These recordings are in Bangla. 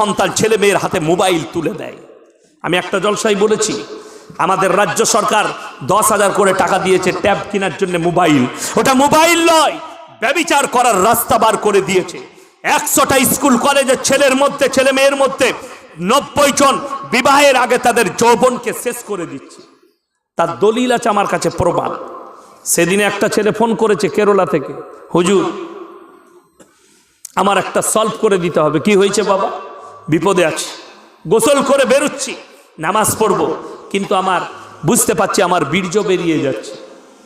সন্তান ছেলে মেয়ের হাতে মোবাইল তুলে দেয়। আমি একটা জলসাই বলেছি, আমাদের রাজ্য সরকার দশ হাজার করে টাকা দিয়েছে ট্যাব কেনার জন্য মোবাইল। ওটা মোবাইল নয়, ব্যবিচার করার রাস্তা বার করে দিয়েছে। একশোটা স্কুল, কলেজের ছেলের মধ্যে, ছেলে মেয়ের মধ্যে নব্বই জন বিবাহের আগে তাদের যৌবনকে শেষ করে দিচ্ছে। তার দলিল আছে আমার কাছে প্রমাণ। সেদিনে একটা ছেলে ফোন করেছে কেরলা থেকে, হুজুর, আমার একটা সলভ করে দিতে হবে। কি হয়েছে বাবা? বিপদে আছি। গোসল করে বেরোচ্ছি, নামাজ পড়ব। কিন্তু আমার, বুঝতে পারছি আমার বীর্য বেরিয়ে যাচ্ছে।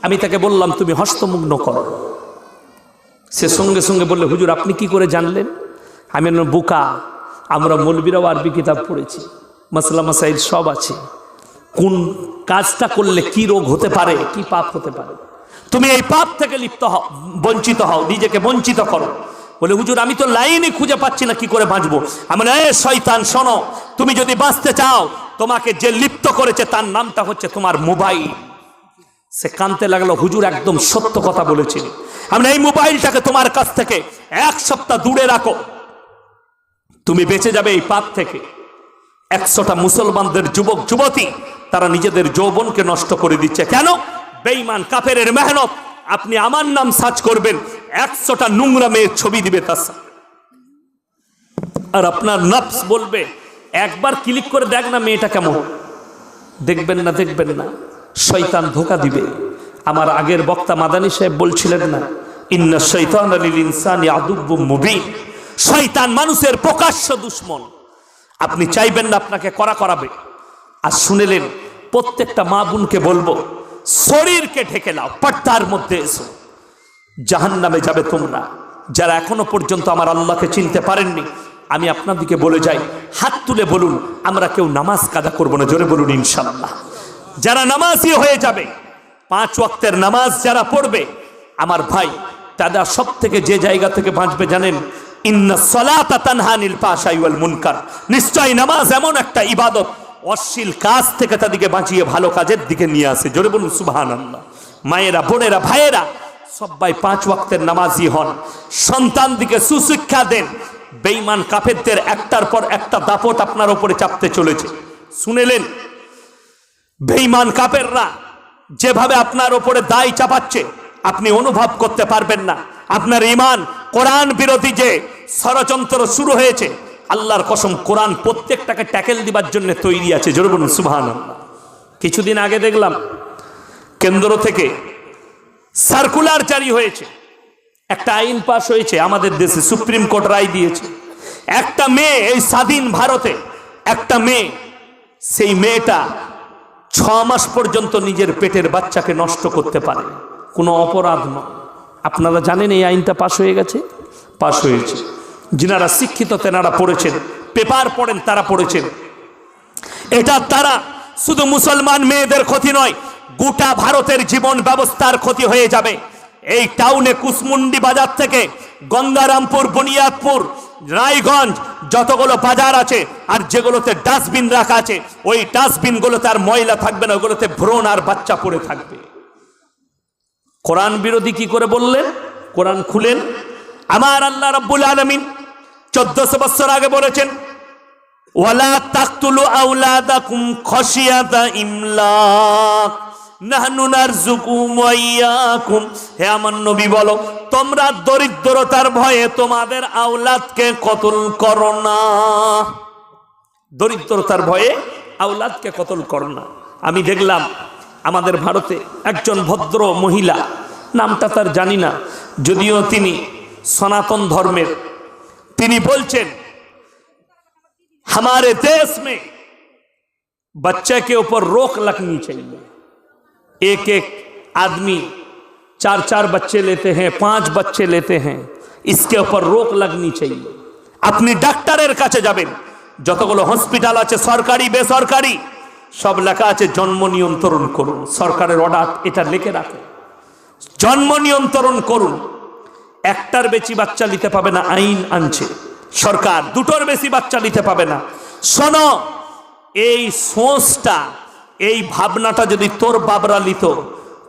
আমি তাকে বললাম, তুমি হস্তমুগ্ন করো। সে সঙ্গে সঙ্গে বললে, হুজুর, আপনি কি করে জানলেন? আমি বুকা, আমরা মলবিরাও আরবি কিতাব পড়েছি, মাসলা মাসাইল সব আছে। কোন কাজটা করলে কি রোগ হতে পারে, কি পাপ হতে পারে? তুমি এই পাপ থেকে লিপ্ত হও, বঞ্চিত হও, নিজেকে বঞ্চিত করো। বলে, হুজুর, আমি তো লাইনে খুঁজে পাচ্ছি না, কি করে বাঁচবো? আমি এ শয়তান, শোনো, তুমি যদি বাঁচতে চাও, তোমাকে যে লিপ্ত করেছে, তার নামটা হচ্ছে তোমার মোবাইল। সে কানতে লাগল, হুজুর একদম সত্য কথা বলেছিল আমরা এই মোবাইলটাকে তোমার কাছ থেকে এক সপ্তাহ দূরে রাখো। তুমি বেঁচে যাবে এই পাপ থেকে। একশোটা মুসলমানদের যুবক, যুবতী, তারা নিজেদের যৌবনকে নষ্ট করে দিচ্ছে। কেন? বেঈমান, কাফেরের মেহনত। আপনি আমার নাম সার্চ করবেন একশোটা নোংরা মেয়ের ছবি দিবে তার। আর আপনার নফস বলবে, একবার ক্লিক করে দেখ না মেয়েটা কেমন। দেখবেন না দেখবেন না। শয়তান ধোকা দিবে। আমার আগের বক্তা মাদানী সাহেব বলছিলেন না, ইন্না শৈতান আলিল ইনসানি আদুব্বু মুবিন। শয়তান মানুষের প্রকাশ্য দুশ্মন। আপনি চাইবেন না আপনাকে করা করাবে। আর শুনেলেন, প্রত্যেকটা মা বোনকে বলব, শরীরকে ঢেকে নাও, পর্দার মধ্যে এসো। জাহান নামে যাবে তোমরা। যারা এখনও পর্যন্ত আমার আল্লাহকে চিনতে পারেননি, আমি আপনাদেরকে বলে যাই, হাত তুলে বলুন, আমরা কেউ নামাজ কাদা করব না, জোরে বলুন ইনশাল্লাহ যারা নামাজই হয়ে যাবে, পাঁচ ওয়াক্তের নামাজ যারা পড়বে, আমার ভাই, তারা সব থেকে যে জায়গা থেকে বাঁচবে জানেন, ইন্না সলাতা তানহানিল মুনকার। নিশ্চয় নামাজ এমন একটা ইবাদত, অশ্লীল কাজ থেকে তাদেরকে বাঁচিয়ে ভালো কাজের দিকে নিয়ে আসে। জোরে বলুন সুবহানাল্লাহ। মায়েরা, বোনেরা, ভাইয়েরা সবাই পাঁচ ওয়াক্তের নামাজি হন। সন্তান দিকে সুশিক্ষা দেন। বেঈমান কাফেরদের একটার পর একটা দাপট আপনার উপরে চাপতে চলেছে। শুনেলেন? বেঈমান কাপেররা যেভাবে আপনার ওপরে দায় চাপাচ্ছে, আপনি অনুভব করতে পারবেন না। আপনার ইমান কোরআন বিরোধী যে ষড়যন্ত্র শুরু হয়েছে, আল্লাহর কসম কোরআন প্রত্যেকটাকে ট্যাকেল দিবার জন্য তৈরি আছে। জোরে বলুন সুবহান কিছুদিন আগে দেখলাম, কেন্দ্র থেকে সার্কুলার জারি হয়েছে। একটা আইন পাশ হয়েছে, আমাদের দেশে সুপ্রিম কোর্ট রায় দিয়েছে। একটা মেয়ে এই স্বাধীন ভারতে, একটা মেয়ে, সেই মেয়েটা ছ মাস পর্যন্ত নিজের পেটের বাচ্চাকে নষ্ট করতে পারে। কোনো অপরাধ নয়। আপনারা জানেন এই আইনটা পাশ হয়ে গেছে? পাশ হয়েছে। যিনারা শিক্ষিত, তেনারা পড়েছেন। পেপার পড়েন, তারা পড়েছেন। এটা তারা শুধু মুসলমান মেয়েদের ক্ষতি নয় গোটা ভারতের জীবন ব্যবস্থার ক্ষতি হয়ে যাবে। এই টাউনে কুসমুন্ডি বাজার থেকে গঙ্গারামপুর, বুনিয়াদপুর, রায়গঞ্জ যতগুলো বাজার আছে আর যেগুলোতে ডাস্টবিন রাখা আছে, ওই ডাস্টবিনগুলোতে আর ময়লা থাকবে না, ওগুলোতে ভ্রণ আর বাচ্চা পড়ে থাকবে। কোরআন বিরোধী কি করে বললেন? কোরআন খুলেন? আমার আল্লাহ রব্বুল আলামিন চোদ্দশো বছর আগে বলেছেন, ওয়ালা তাকতুলু আউলাদাকুম খশিয়াতা ইমলাক। নাহনু নারযুকুম ওয়া ইয়াকুম হে আমার নবী বলো তোমরা দরিদ্রতার ভয়ে তোমাদের আওলাদকে কতল করো না দরিদ্রতার ভয়ে আওলাদকে কতল করো না আমি দেখলাম আমাদের ভারতে একজন ভদ্র মহিলা নামটা তার জানি না যদিও তিনি সনাতন ধর্মের তিনি বলছেন हमारे देश में बच्चे के ऊपर रोक लगनी चाहिए एक एक आदमी चार चार बच्चे लेते हैं पांच बच्चे लेते हैं इसके ऊपर रोक लगनी चाहिए আপনি ডাক্তারের কাছে যাবেন যতগুলো হসপিটাল আছে সরকারি বেসরকারি সব লেখা আছে জন্ম নিয়ন্ত্রণ করুন সরকারের অর্ডার এটা লিখে রাখুন জন্ম নিয়ন্ত্রণ করুন একটার বেশি বাচ্চা নিতে পাবে না আইন আনছে সরকার দুটোর বেশি বাচ্চা নিতে পাবে না শোনো এই সোচটা এই ভাবনাটা যদি তোর বাবরা লিত,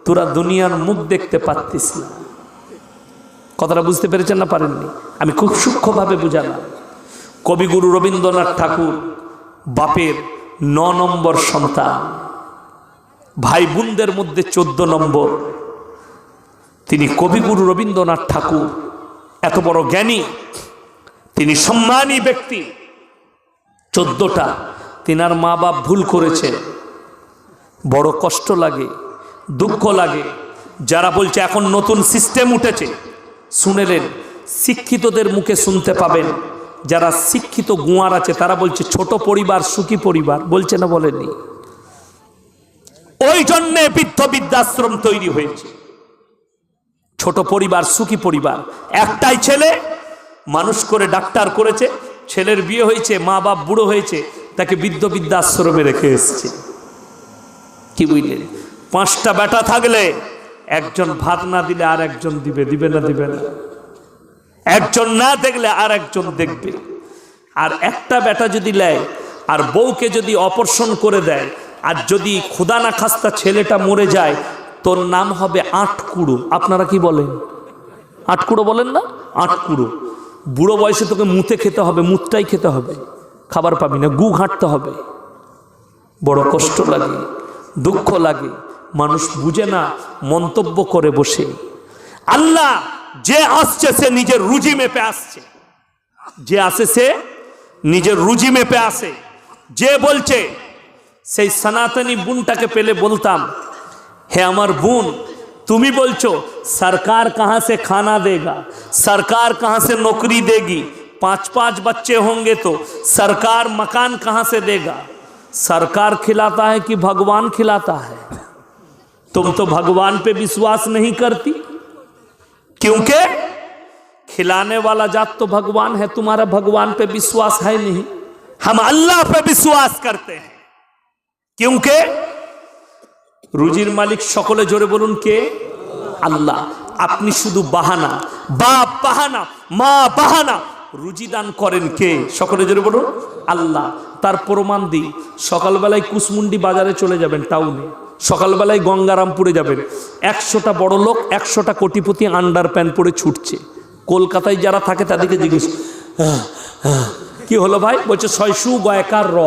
তোরা দুনিয়ার মুখ দেখতে পারতিস না। কথাটা বুঝতে পেরেছেন না পারেননি? আমি খুব সূক্ষ্মভাবে বুঝালাম। কবিগুরু রবীন্দ্রনাথ ঠাকুর বাপের ন নম্বর সন্তান। ভাই বোনদের মধ্যে চোদ্দ নম্বর। তিনি কবিগুরু রবীন্দ্রনাথ ঠাকুর। এত বড় জ্ঞানী। তিনি সম্মানী ব্যক্তি। চোদ্দটা। তিনার মা বাপ ভুল করেছে। বড় কষ্ট লাগে, দুঃখ লাগে। যারা বলছে এখন নতুন সিস্টেম উঠেছে, শুনেলেন, শিক্ষিতদের মুখে শুনতে পাবেন। যারা শিক্ষিত গুয়ার আছে, তারা বলছে ছোট পরিবার, সুখী পরিবার, বলছে না বলেনি ওই জন্যে বৃদ্ধ বৃদ্ধাশ্রম তৈরি হয়েছে। ছোট পরিবার, সুখী পরিবার। একটাই ছেলে, মানুষ করে ডাক্তার করেছে, ছেলের বিয়ে হয়েছে মা বাপ বুড়ো হয়েছে, তাকে বৃদ্ধ বৃদ্ধাশ্রমে রেখে এসছে। কি বুঝলেন? পাঁচটা বেটা থাকলে একজন ভাত না দিলে আর একজন দিবে দিবে না দিবে না। একজন না দেখলে আর একজন দেখবে। আর একটা বেটা যদি নেয়, আর বউকে যদি অপর্ষণ করে দেয়, আর যদি খুদা না খাস্তা ছেলেটা মরে যায়, তোর নাম হবে আটকুড়ো। আপনারা কি বলেন? আটকুড়ো বলেন না? আটকুড়ো। বুড়ো বয়সে তোকে মুতে খেতে হবে, মুতটাই খেতে হবে। খাবার পাবি না, গু ঘাঁটতে হবে। বড় কষ্ট লাগে। দুঃখ লাগে মানুষ বুঝে না মন্তব্য করে বসে আল্লাহ যে আসছে সে নিজের রুজি মেপে আসছে যে আসে সে নিজের রুজি মেপে আসে যে বলছে সেই সনাতনী বোনটাকে পেলে বলতাম হে আমার বোন তুমি বলছো सरकार कहाँ से खाना देगा सरकार कहाँ से नौकरी देगी पांच पांच बच्चे होंगे तो सरकार मकान कहाँ से देगा सरकार खिलाता है कि भगवान खिलाता है तुम तो भगवान पे विश्वास नहीं करती क्योंकि खिलाने वाला जात तो भगवान है तुम्हारा भगवान पे विश्वास है नहीं हम अल्लाह पे विश्वास करते हैं क्योंकि রুজির মালিক সকলে জোরে বলুন কে আল্লাহ আপনি শুধু বাহানা বাপ বাহানা মা বাহানা রুজি দান করেন কে? সকলে জোরে বলুন আল্লাহ। তার প্রমাণ দিই সকালবেলায় কুসমুন্ডি বাজারে চলে যাবেন টাউনে সকালবেলায় গঙ্গারামপুরে যাবেন। একশোটা বড় লোক একশোটা কোটিপতি আন্ডার প্যান্ট পরে ছুটছে। কলকাতায় যারা থাকে তাদেরকে জিজ্ঞেস "আহ, আহ, কি হলো ভাই? বলছে ছয়শু গয়কার র।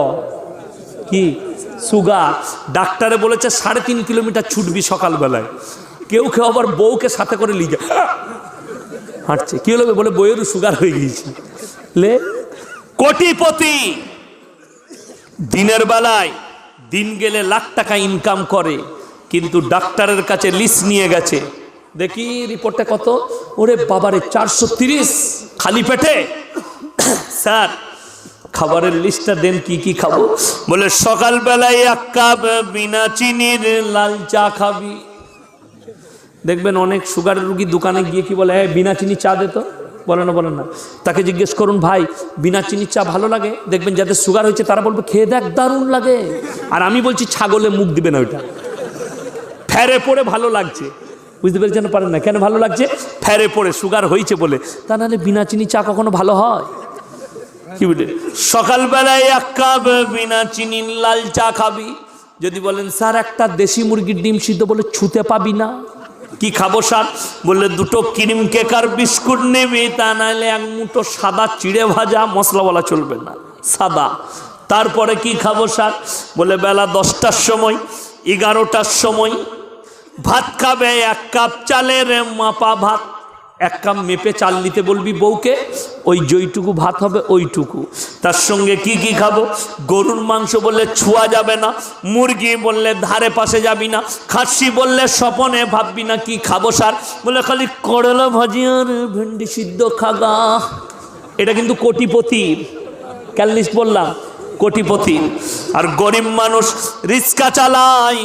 কি? সুগার ডাক্তারে বলেছে সাড়ে তিন কিলোমিটার ছুটবি সকালবেলায়। কেউ কেউ আবার বউকে সাথে করে নিয়ে যায় হাঁটছে কি হলো? বলে বইয়েরও সুগার হয়ে গিয়েছে। লে? কোটিপতি দিনের বেলায় দিন গেলে লাখ টাকা ইনকাম করে, কিন্তু ডাক্তারের কাছে লিস্ট নিয়ে গেছে। দেখি রিপোর্টটা কত? ওরে বাবারে, চারশো তিরিশ। খালি পেটে? স্যার, খাবারের লিস্টটা দেন, কি কি খাব? বলে, সকালবেলায় এক কাপ বিনা চিনির লাল চা খাবি। দেখবেন অনেক সুগারের রুগী দোকানে গিয়ে কি বলে হ্যাঁ বিনা চিনি চা দে তো। বলে না বলে না। তাকে জিজ্ঞেস করুন, ভাই, বিনা চিনির চা ভালো লাগে? দেখবেন যাদের সুগার হয়েছে তারা বলবে, খেয়ে দেখ, দারুণ লাগে। আর আমি বলছি, ছাগলে মুখ দিবে না ওইটা। ফেরে পড়ে ভালো লাগছে। বুঝতে পেরেছেন পারেন না। কেন ভালো লাগছে? ফেরে পড়ে সুগার হয়েছে বলে। তা নাহলে বিনা চিনি চা কখনো ভালো হয়? কি বলে? সকালবেলায় এক কাপ বিনা চিনি লাল চা খাবি। যদি বলেন, স্যার, একটা দেশি মুরগির ডিম সিদ্ধ বলে ছুতে পাবি না। কি খাব স্যার? বললে, দুটো ক্রিম কেকার বিস্কুট নেবে, তা নাহলে এক মুঠো সাদা চিড়ে ভাজা মশলা বলা চলবে না। সাদা। তারপরে কি খাব স্যার? বলে বেলা দশটার সময়, এগারোটার সময় ভাত খাবে, এক কাপ চালের মাপা ভাত। এক কাম মেপে চাল নিতে বলবি বউকে, ওই যেইটুকু ভাত হবে ওইটুকু। তার সঙ্গে কি কি খাব? গরুর মাংস বললে ছোঁয়া যাবে না, মুরগি বললে ধারে পাশে যাবি না, খাসি বললে স্বপনে ভাববি না কি খাব সার। বলে খালি করলা ভাজি আর ভেন্ডি সিদ্ধ খাগা এটা কিন্তু কোটিপতির ক্যাল লিস্ট বললাম, কোটিপতি। আর গরিব মানুষ রিক্সা চালায়,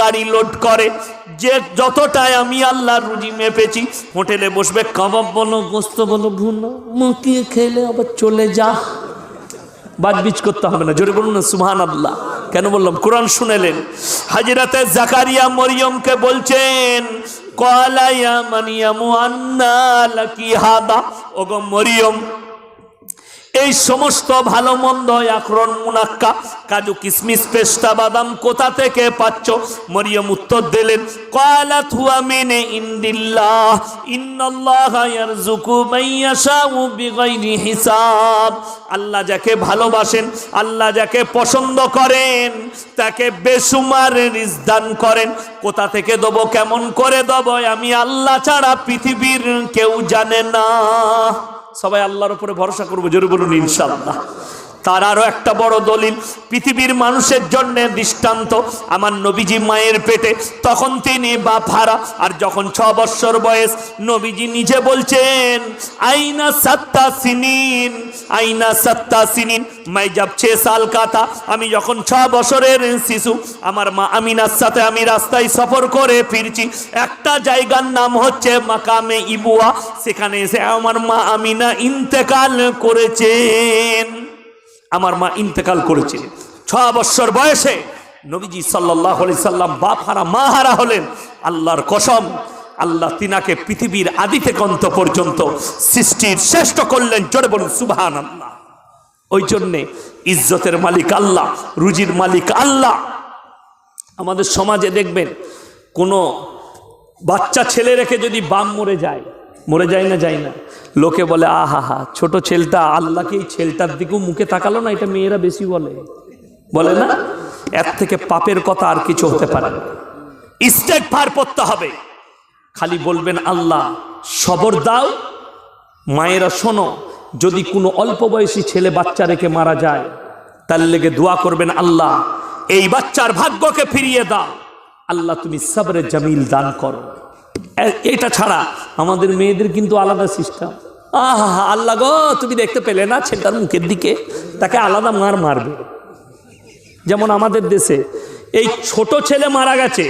গাড়ি লোড করে যে যতটাই আমি আল্লাহর রুজি মেপেছি, হোটেলে বসবে, কাবাব বলো, গোস্ত বলো, ভুনো, মুখিয়ে খেলে আবার চলে যা। বাজবিজ করতে হবে না, জোরে বলুন না সুহান আল্লাহ কেন বললাম? কোরআন শুনেলেন। হাজিরাতে জাকারিয়া মরিয়মকে বলছেন কলাইয়া মানিয়ামু আন্না লাকি হাদা? ওগো মরিয়ম এই সমস্ত ভালো মন্দ আখরণ মুনাক্কা। কাজু কিসমিস, পেস্তা, বাদাম কোথা থেকে পাচ্ছ? মরিয়ম উত্তর দিলেন কয়ালাত হুয়া মিনে ইন্দিল্লাহ, ইন্নাল্লাহ ইয়ারযুকু মাইয়াশাউ বিগাইরি হিসাব। আল্লাহ যাকে ভালোবাসেন, আল্লাহ যাকে পছন্দ করেন, তাকে বেসুমার রিজদান করেন। কোথা থেকে দেবো, কেমন করে দেবো, আমি আল্লাহ ছাড়া পৃথিবীর কেউ জানে না। সবাই আল্লাহর উপরে ভরসা করব জোরে বলুন ইনশাল্লাহ তার আরও একটা বড় দলিল, পৃথিবীর মানুষের জন্য দৃষ্টান্ত আমার নবীজি মায়ের পেটে। তখন তিনি বাপ হারা, আর যখন ছ বৎসর বয়স, নবীজি নিজে বলছেন, আইনা সাত্তা সিনিন, আইনা সাত্তা সিনিন মাই যাব ছে সাল আমি যখন ছ বছরের শিশু, আমার মা আমিনার সাথে আমি রাস্তায় সফর করে ফিরছি। একটা জায়গার নাম হচ্ছে মাকামে ইবুয়া, সেখানে এসে আমার মা আমিনা ইন্তেকাল করেছেন। আমার মা ইন্তেকাল করেছে। ছ বৎসর বয়সে নবীজি সাল্লাহ সাল্লাম বাপ হারা মা হারা হলেন আল্লাহর কসম। আল্লাহ তিনাকে পৃথিবীর আদি থেকে অন্ত পর্যন্ত সৃষ্টির শ্রেষ্ঠ করলেন, জোরে বলুন সুবহান আল্লাহ ওই জন্যে ইজ্জতের মালিক আল্লাহ, রুজির মালিক আল্লাহ। আমাদের সমাজে দেখবেন, কোনো বাচ্চা ছেলে রেখে যদি বাম মরে যায় মরে যায় না যায় না। লোকে বলে, আহা, হা, ছোট ছেলটা আল্লাহকে এই ছেলটার দিকেও মুখে তাকালো না, এটা মেয়েরা বেশি বলে। বলে না? এর থেকে পাপের কথা আর কিছু হতে পারে স্টেট পার করতে হবে। খালি বলবেন, আল্লাহ, সবর দাও। মায়েরা, শোনো, যদি কোনো অল্প বয়সী ছেলে বাচ্চা রেখে মারা যায়, তার লেগে দোয়া করবেন, আল্লাহ, এই বাচ্চার ভাগ্যকে ফিরিয়ে দাও। আল্লাহ, তুমি সবরে জামিল দান করো। এটা ছাড়া আমাদের মেয়েদের কিন্তু আলাদা সিস্টেম। আহা, আল্লাহ গো, তুমি দেখতে পেলে না ছেলেটার মুখের দিকে? তাকে আলাদা মার মারবে। যেমন আমাদের দেশে এই ছোট ছেলে মারা গেছে,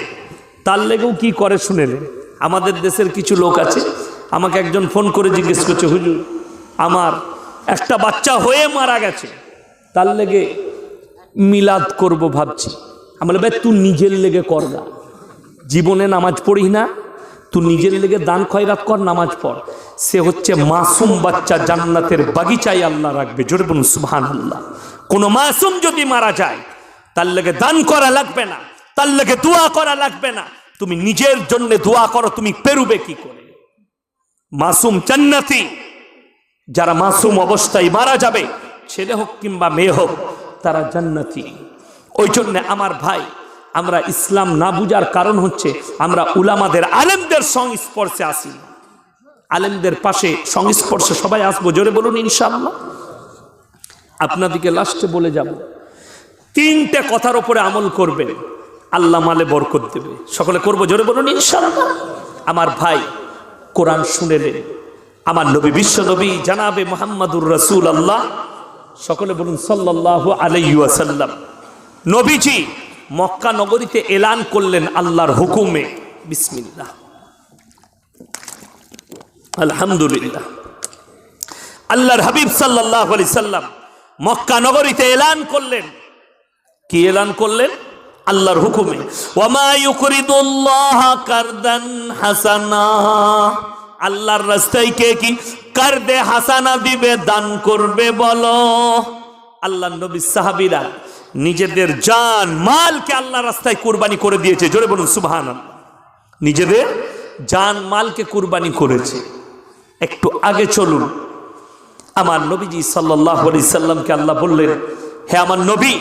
তার লেগেও কি করে শুনেলেন আমাদের দেশের কিছু লোক আছে, আমাকে একজন ফোন করে জিজ্ঞেস করছে, হুজুর, আমার একটা বাচ্চা হয়ে মারা গেছে, তার লেগে মিলাদ করব ভাবছি। আমি বলে তুই নিজের লেগে কর না জীবনে নামাজ পড়ি না তুই নিজের লেগে দান খয়রাত কর, নামাজ পড়। সে হচ্ছে মাসুম বাচ্চা জান্নাতের বাগিচায় আল্লাহ রাখবে। জোরে বলুন সুবহান আল্লাহ কোনো মাসুম যদি মারা যায়, তার লেগে দান করা লাগবে না, তার লেগে দোয়া করা লাগবে না। তুমি নিজের জন্য দোয়া করো, তুমি পেরুবে কি করে? মাসুম জান্নাতি, যারা মাসুম অবস্থায় মারা যাবে, ছেলে হোক কিংবা মেয়ে হোক, তারা জান্নাতি। ওই জন্য আমার ভাই আমরা ইসলাম না বুঝার কারণ হচ্ছে আমরা উলামাদের আলেমদের সংস্পর্শে আসি। আলেমদের পাশে সংস্পর্শে সবাই আসব, জোরে বলুন ইনশাআল্লাহ। আপনাদিকে লাস্টে বলে যাব, তিনটে কথার উপরে আমল করবেন, আল্লাহ মালে বরকত দেবে। সকলে করব, জোরে বলুন ইনশাআল্লাহ। আমার ভাই কোরআন শুনেলেন, আমার নবী বিশ্ব নবী জানাবে মোহাম্মদুর রসুল আল্লাহ সকলে বলুন সাল্লাহ আলাইসাল্লাম নবীজি মক্কা নগরীতে এলান করলেন আল্লাহর হুকুমে। বিসমিল্লাহ। আলহামদুলিল্লাহ। আল্লাহর হাবিব সাল্লাহ আলি সাল্লাম মক্কা নগরীতে এলান করলেন। কি এলান করলেন? আল্লাহর হুকুমে। হাসানা। আল্লাহর রাস্তায় কে কি? কারদে হাসানা দিবে, দান করবে, বলো। আল্লাহ নবী সাহাবীরা নিজেদের জান, মালকে আল্লাহ রাস্তায় কুরবানি করে দিয়েছে। জোরে বলুন, সুবহানাল্লাহ। নিজেদের জান, মালকে কুরবানি করেছে। একটু আগে চলুন। আমার নবীজি সাল্লাহ আলি সাল্লামকে আল্লাহ বললেন, হে আমার নবী,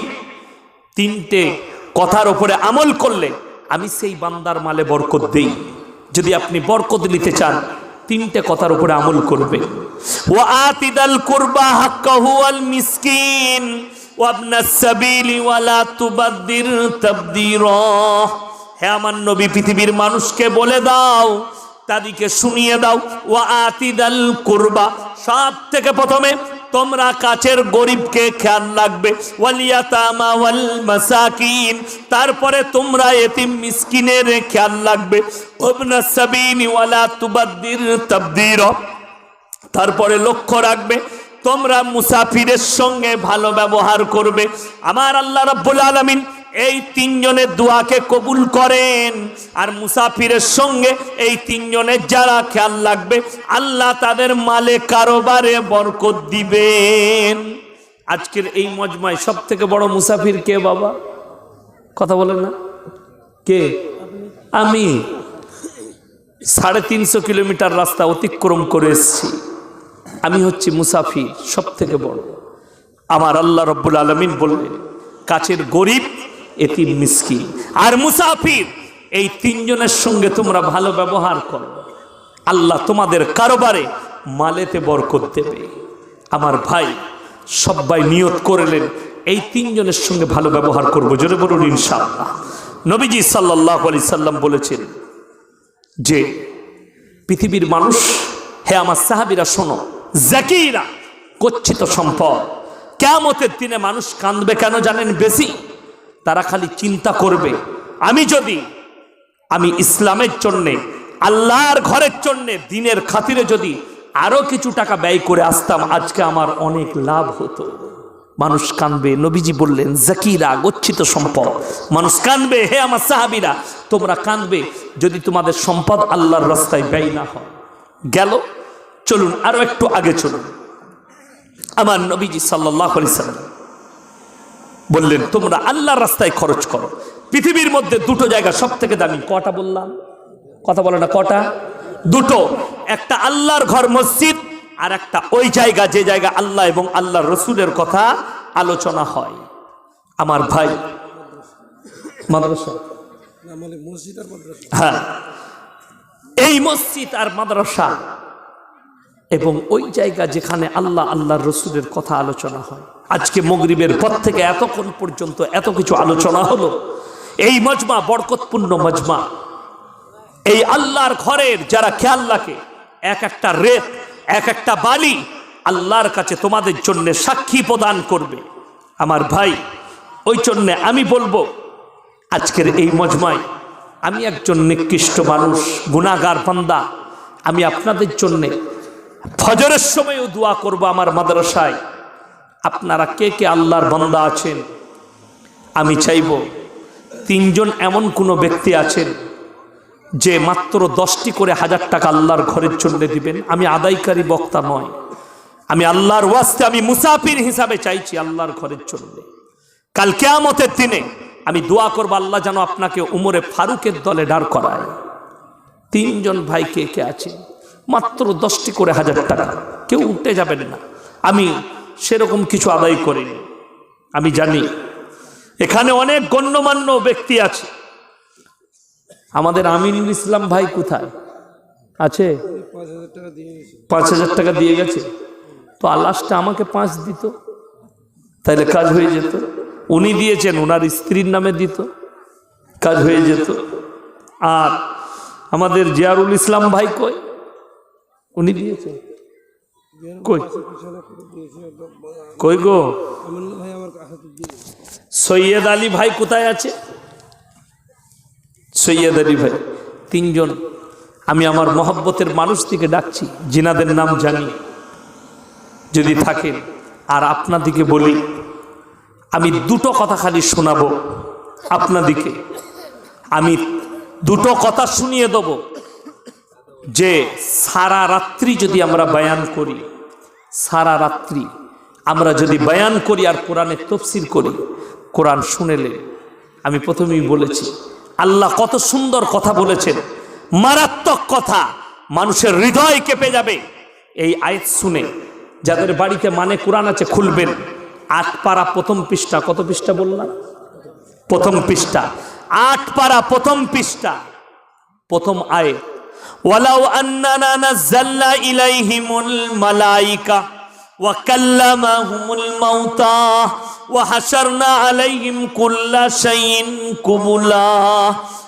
তিনটে কথার ওপরে আমল করলে আমি সেই বান্দার মালে বরকত দেই। যদি আপনি বরকত নিতে চান, তিনটে কথার উপরে আমল করবে। ও আতিদাল কুরবা হাক্কাহু আল মিসকিন। হে আমার নবী, পৃথিবীর মানুষকে বলে দাও, তাদেরকে শুনিয়ে দাও ও আতিদাল কুরবা। সব থেকে প্রথমে তোমরা কাছের গরিবকে খেয়াল রাখবে। মাসাকিন। তারপরে তোমরা এতিম মিসকিনের খেয়াল রাখবে। তারপরে লক্ষ্য রাখবে তোমরা মুসাফিরের সঙ্গে ভালো ব্যবহার করবে। আমার আল্লাহ রাব্বুল আলামিন এই তিনজনের দোয়াকে কবুল করেন। আর মুসাফিরের সঙ্গে এই তিনজনের যারা খেয়াল লাগবে আল্লাহ তাদের মালে কারোবারে বরকত দিবেন। আজকের এই মজমায় সব থেকে বড় মুসাফির কে বাবা? কথা বলেন না। কে? আমি। সাড়ে তিনশো কিলোমিটার রাস্তা অতিক্রম করে এসেছি। আমি হচ্ছি মুসাফির সব থেকে বড়। আমার আল্লাহ রব্বুল আলমিন বললেন, কাছের গরিব, এতিম, মিসকিন। আর মুসাফির, এই তিনজনের সঙ্গে তোমরা ভালো ব্যবহার করো। আল্লাহ তোমাদের কারোবারে মালেতে বরকত দেবে। আমার ভাই সবাই নিয়ত করলেন, এই তিনজনের সঙ্গে ভালো ব্যবহার করব। জোরে বলুন, ইনশাআল্লাহ। নবীজি সাল্লাহ আলি সাল্লাম বলেছেন যে, পৃথিবীর মানুষ, হে আমার সাহাবিরা, শোনো জাকিরা গচ্ছিত সম্পদ। কেমতের দিনে মানুষ কাঁদবে কেন জানেন বেশি? তারা খালি চিন্তা করবে, আমি যদি, আমি ইসলামের জন্যে, আল্লাহর ঘরের জন্যে, দিনের খাতিরে যদি আরও কিছু টাকা ব্যয় করে আসতাম, আজকে আমার অনেক লাভ হতো। মানুষ কানবে নবীজি বললেন, জাকিরা, গচ্ছিত সম্পদ। মানুষ কানবে হে আমার সাহাবিরা, তোমরা কানবে যদি তোমাদের সম্পদ আল্লাহর রাস্তায় ব্যয় না হয়। গেল চলুন আরও একটু আগে চলুন। আমার নবীজি সাল্লাহ সাল্লাম বললেন তোমরা আল্লাহর রাস্তায় খরচ করো। পৃথিবীর মধ্যে দুটো জায়গা সব থেকে দামি। কটা বললাম? কথা বলে না কটা? দুটো। একটা আল্লাহর ঘর মসজিদ আর একটা ওই জায়গা যে জায়গা আল্লাহ এবং আল্লাহর রসুলের কথা আলোচনা হয়। আমার ভাই মাদ্রাসা। হ্যাঁ। এই মসজিদ আর মাদ্রাসা এবং ওই জায়গা যেখানে আল্লাহ আল্লাহর রসুলের কথা আলোচনা হয়। আজকে মগরিবের পর থেকে এতক্ষণ পর্যন্ত এত কিছু আলোচনা হলো। এই মজমা, বরকতপূর্ণ মজমা। এই আল্লাহর ঘরের যারা খেয়াল রাখে এক একটা রেত, এক একটা বালি আল্লাহর কাছে তোমাদের জন্য সাক্ষী প্রদান করবে। আমার ভাই, ওই জন্যে আমি বলব, আজকের এই মজমায় আমি একজন নিকৃষ্ট মানুষ গুণাগার বান্দা। আমি আপনাদের জন্যে ফজরের সময়ও দোয়া করব আমার মাদ্রাসায়। আপনারা কে কে আল্লাহর বান্দা আছেন? আমি চাইব তিনজন এমন কোনো ব্যক্তি আছেন যে মাত্র দশটি করে হাজার টাকা আল্লাহর ঘরের জন্য দিবেন। আমি আদায়কারী বক্তা নয়। আমি আল্লাহর ওয়াস্তে, আমি মুসাফির হিসাবে চাইছি আল্লাহর ঘরের জন্য। কাল কেয়ামতের দিনে আমি দোয়া করব আল্লাহ যেন আপনাকে উমরে ফারুকের দলে দাঁড় করায়। তিনজন ভাই কে কে আছে মাত্র দশটি করে হাজার টাকা। কেউ উঠতে যাবেন না। আমি সেরকম কিছু আদায় করিনি। আমি জানি। এখানে অনেক গণ্যমান্য ব্যক্তি আছে। আমাদের আমিনুল ইসলাম ভাই কোথায়? আছে? পাঁচ হাজার টাকা দিয়ে গেছে। তো আল্লাহটা আমাকে পাঁচ দিত। তাহলে কাজ হয়ে যেত। উনি দিয়েছেন ওনার স্ত্রীর নামে দিত। কাজ হয়ে যেত। আর আমাদের জিয়ারুল ইসলাম ভাই কই? উনি দিয়েছেন কই? কই গো? সৈয়দ আলী ভাই কোথায় আছে? সৈয়দ আলী ভাই তিনজন। আমি আমার মহব্বতের মানুষ থেকে ডাকছি জিনাদের নাম জানি। যদি থাকেন আর আপনাদিকে বলি আমি দুটো কথা খালি শোনাবো আপনাদিকে। আমি দুটো কথা শুনিয়ে দেব। যে সারা রাত্রি যদি আমরা বয়ান করি, সারা রাত্রি আমরা যদি বয়ান করি আর কোরআনের তফসির করি, কোরআন শুনেলে, আমি প্রথমেই বলেছি, আল্লাহ কত সুন্দর কথা বলেছেন, মারাত্মক কথা, মানুষের হৃদয় কেঁপে যাবে। এই আয়াত শুনে যাদের বাড়িতে মানে কোরআন আছে খুলবেন, আট পাড়া প্রথম পৃষ্ঠা, কত পৃষ্ঠা বললাম? প্রথম পৃষ্ঠা, আট পাড়া প্রথম পৃষ্ঠা, প্রথম আয়ে ওয়ালাউ আন্নানা নাযালনা ইলাইহিমুল মালাইকা ওয়া কাল্লামাহুমুল মাউতা ওয়া হাশারনা আলাইহিম কুল্লা শাইইন কুবুলা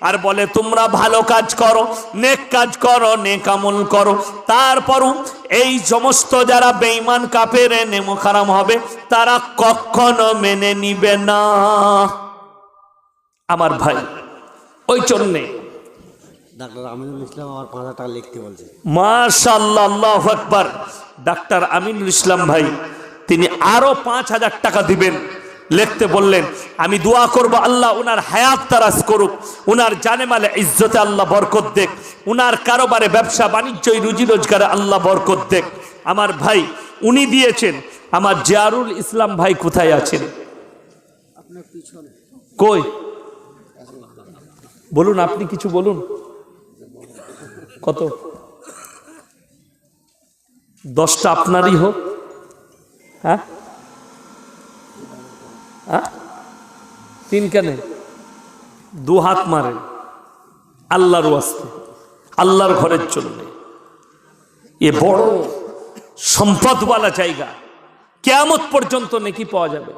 আর বলে তোমরা ভালো কাজ করো নেক কাজ করো নেক আমল করো। তারপরও এই সমস্ত যারা বেঈমান কাপের নেমো খারাম হবে তারা কখনো মেনে নিবে না। আমার ভাই ওই জন্যে ডাক্তার আমিনুল ইসলাম আমার পাঁচ হাজার টাকা লিখতে বলছে। মাশাল্লাহ আল্লাহ আকবার। ডাক্তার আমিনুল ইসলাম ভাই তিনি আরও পাঁচ হাজার টাকা দিবেন। লিখতে বললেন, আমি দোয়া করব আল্লাহ, উনার হায়াত তারাজ করুক, উনার জানেমালে ইজ্জতে আল্লাহ বরকত দেখ উনার কারোবারে ব্যবসা বাণিজ্যই রুজি রোজগারে আল্লাহ বরকত দেখ আমার ভাই, উনি দিয়েছেন, আমার জিয়ারুল ইসলাম ভাই কোথায় আছেন? কই? বলুন, আপনি কিছু বলুন। কত? দশটা আপনারই হোক। হ্যাঁ? হ্যাঁ তিন কেন? দু হাত মারেন আল্লাহর ওয়াস্তে। আল্লাহর ঘরের জন্য। এ বড় সম্পদওয়ালা জায়গা। কেয়ামত পর্যন্ত নাকি পাওয়া যাবে।